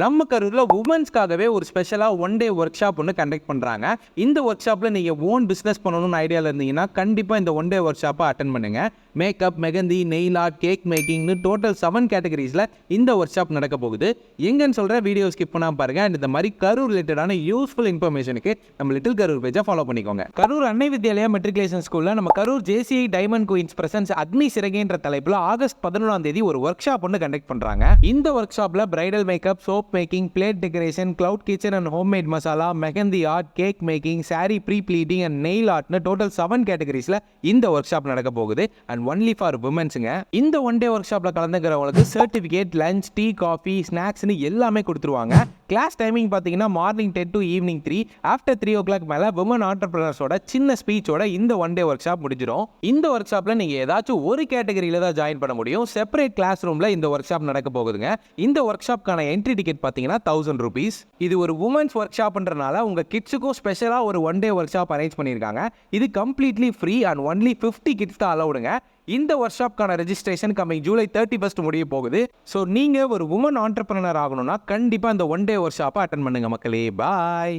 நம்ம கரூரில் உமன்ஸ்க்காகவே ஒரு ஸ்பெஷலாக ஒன் டே ஒர்க் ஷாப் ஒன்று கண்டக்ட் பண்ணுறாங்க இந்த ஒர்க் ஷாப்பில் நீங்கள் ஓன் பிஸ்னஸ் பண்ணணும்னு ஐடியாவில் இருந்தீங்கன்னா கண்டிப்பாக இந்த ஒன் டே ஒர்க் ஷாப்பை அட்டன் பண்ணுங்கள் makeup mehndi nail art cake மேக்கிங்னு total seven கேட்டகரிஸில் இந்த ஒர்க் ஷாப் நடக்க போகுது. எங்கன்னு சொல்கிற வீடியோ ஸ்கிப் பண்ணால் பாருங்கள் அண்ட் இந்த மாதிரி கரூர் ரிலேட்டடான யூஸ்ஃபுல் இன்ஃபர்மேஷனுக்கு நம்ம லிட்டில் கரூர் பேஜை ஃபாலோ பண்ணிக்கோங்க. கரூர் அன்னை வித்யாலயா மெட்ரிகுலேஷன் ஸ்கூலில் நம்ம Karur JCI diamond queens presence Agni சிறகைன்ற தலைப்பில் ஆகஸ்ட் பதினொன்றாம் தேதி ஒரு ஒர்க் ஷாப் ஒன்று கண்டக்ட் பண்ணுறாங்க இந்த ஒர்க் ஷாப்பில் bridal makeup soap making plate decoration cloud kitchen and homemade masala mehndi art cake making sari pre pleating and nail ஆர்ட்னு total seven கேட்டகரிஸில் இந்த ஒர்க் ஷாப் நடக்க போகுது. அண்ட் ஒன்லி ஃபார் உமன்ஸுங்க இந்த ஒன் டே ஒர்க் ஷாப்பில் கலந்துக்கிறவங்களுக்கு சர்டிஃபிகேட் லஞ்ச் டீ காஃபி ஸ்நாக்ஸ்னு எல்லாமே கொடுத்துருவாங்க. கிளாஸ் டைமிங் பார்த்தீங்கன்னா morning ten to evening three after three o'clock மேலே உமன் ஆண்டர்பிரினர்ஸோட சின்ன ஸ்பீச்சோட இந்த ஒன் டே ஒர்க் ஷாப் முடிஞ்சிடும் இந்த ஒர்க் ஷாப்பில் நீங்கள் ஏதாச்சும் ஒரு கேட்டகரியில் தான் ஜாயின் பண்ண முடியும். செப்பரேட் கிளாஸ் ரூமில் இந்த ஒர்க் ஷாப் நடக்க போகுதுங்க. இந்த ஒர்க் ஷாப்க்கான என்ட்ரி டிக்கெட் பார்த்தீங்கன்னா தௌசண்ட் ருபீஸ் இது ஒரு உமன்ஸ் ஒர்க் ஷாப்ன்றனால உங்கள் கிட்ஸுக்கும் ஸ்பெஷலாக ஒரு one day workshop arrange பண்ணியிருக்காங்க. இது completely free and only fifty kids தான் அலௌடுங்க இந்த ஒர்க் ஷாப்க்கான registration coming July thirty first முடிய போகுது. ஸோ நீங்கள் ஒரு உமன் ஆண்டர்பிரினர் ஆகணும்னா கண்டிப்பாக இந்த ஒன் டே ஒர்க் ஷாப்பை அட்டன் பண்ணுங்க மக்களே. பாய்